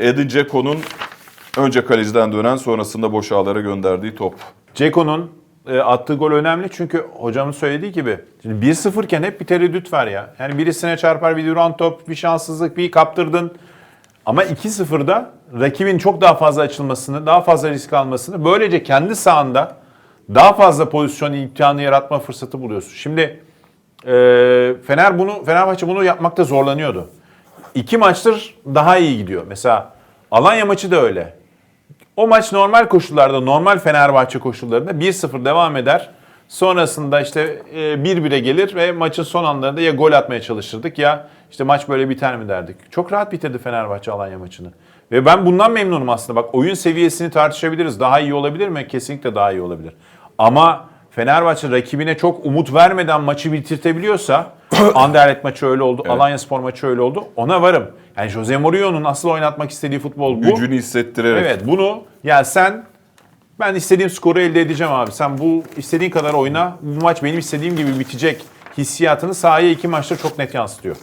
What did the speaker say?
Edin Dzeko'nun önce kaleciden dönen sonrasında boş ağlara gönderdiği top. Ceko'nun e, attığı gol önemli çünkü hocamın söylediği gibi şimdi 1-0 iken hep bir tereddüt var ya. Yani birisine çarpar bir duran top, bir şanssızlık, bir kaptırdın. Ama 2-0'da rakibin çok daha fazla açılmasını, daha fazla risk almasını, böylece kendi sahanda daha fazla pozisyon imkanı yaratma fırsatı buluyorsun. Şimdi e, Fener bunu Fenerbahçe bunu yapmakta zorlanıyordu. İki maçtır daha iyi gidiyor. Mesela Alanya maçı da öyle. O maç normal koşullarda, normal Fenerbahçe koşullarında 1-0 devam eder. Sonrasında işte e, 1-1'e gelir ve maçın son anlarında ya gol atmaya çalışırdık ya işte maç böyle biter mi derdik. Çok rahat bitirdi Fenerbahçe Alanya maçını. Ve ben bundan memnunum aslında. Bak oyun seviyesini tartışabiliriz. Daha iyi olabilir mi? Kesinlikle daha iyi olabilir. Ama Fenerbahçe rakibine çok umut vermeden maçı bitirtebiliyorsa Anderlet maçı öyle oldu, Alanya Spor maçı öyle oldu. Ona varım. Yani Jose Mourinho'nun asıl oynatmak istediği futbol bu. Gücünü hissettirerek. Evet bunu yani sen ben istediğim skoru elde edeceğim abi. Sen bu istediğin kadar oyna. Bu maç benim istediğim gibi bitecek hissiyatını sahaya iki maçta çok net yansıtıyor.